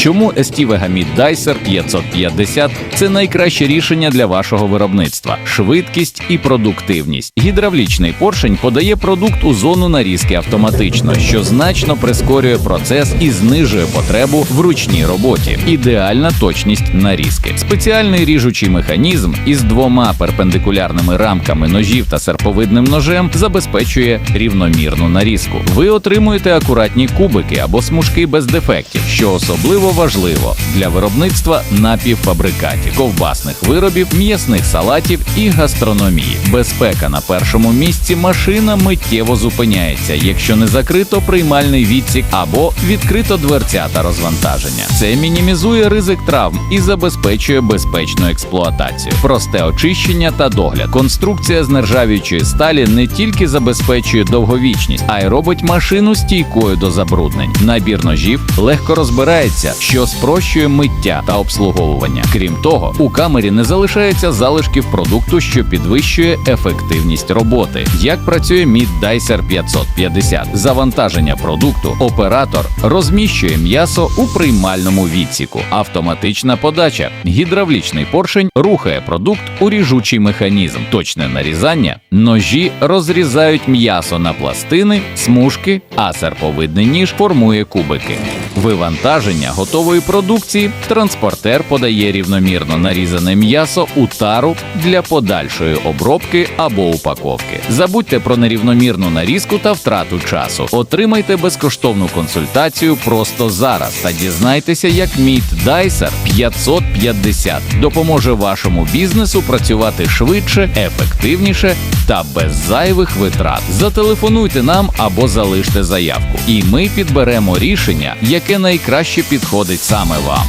Чому ST Vegamid Dicer 550 – це найкраще рішення для вашого виробництва, швидкість і продуктивність. Гідравлічний поршень подає продукт у зону нарізки автоматично, що значно прискорює процес і знижує потребу в ручній роботі. Ідеальна точність нарізки. Спеціальний ріжучий механізм із двома перпендикулярними рамками ножів та серповидним ножем забезпечує рівномірну нарізку. Ви отримуєте акуратні кубики або смужки без дефектів, що особливо важливо для виробництва напівфабрикатів, ковбасних виробів, м'ясних салатів і гастрономії. Безпека на першому місці машина миттєво зупиняється, якщо не закрито приймальний відсік або відкрито дверця та розвантаження. Це мінімізує ризик травм і забезпечує безпечну експлуатацію. Просте очищення та догляд. Конструкція з нержавіючої сталі не тільки забезпечує довговічність, а й робить машину стійкою до забруднень. Набір ножів легко розбирається, що спрощує миття та обслуговування. Крім того, у камері не залишається залишків продукту, що підвищує ефективність роботи. Як працює Mid Dicer 550? Завантаження продукту оператор розміщує м'ясо у приймальному відсіку. Автоматична подача. Гідравлічний поршень рухає продукт у ріжучий механізм. Точне нарізання. Ножі розрізають м'ясо на пластини, смужки, а серповидний ніж формує кубики. Вивантаження готової продукції. Транспортер подає рівномірно нарізане м'ясо у тару для подальшої обробки або упаковки. Забудьте про нерівномірну нарізку та втрату часу. Отримайте безкоштовну консультацію просто зараз та дізнайтеся, як Meet Dicer 550 допоможе вашому бізнесу працювати швидше, ефективніше та без зайвих витрат. Зателефонуйте нам або залиште заявку, і ми підберемо рішення, яке найкраще підходить саме вам.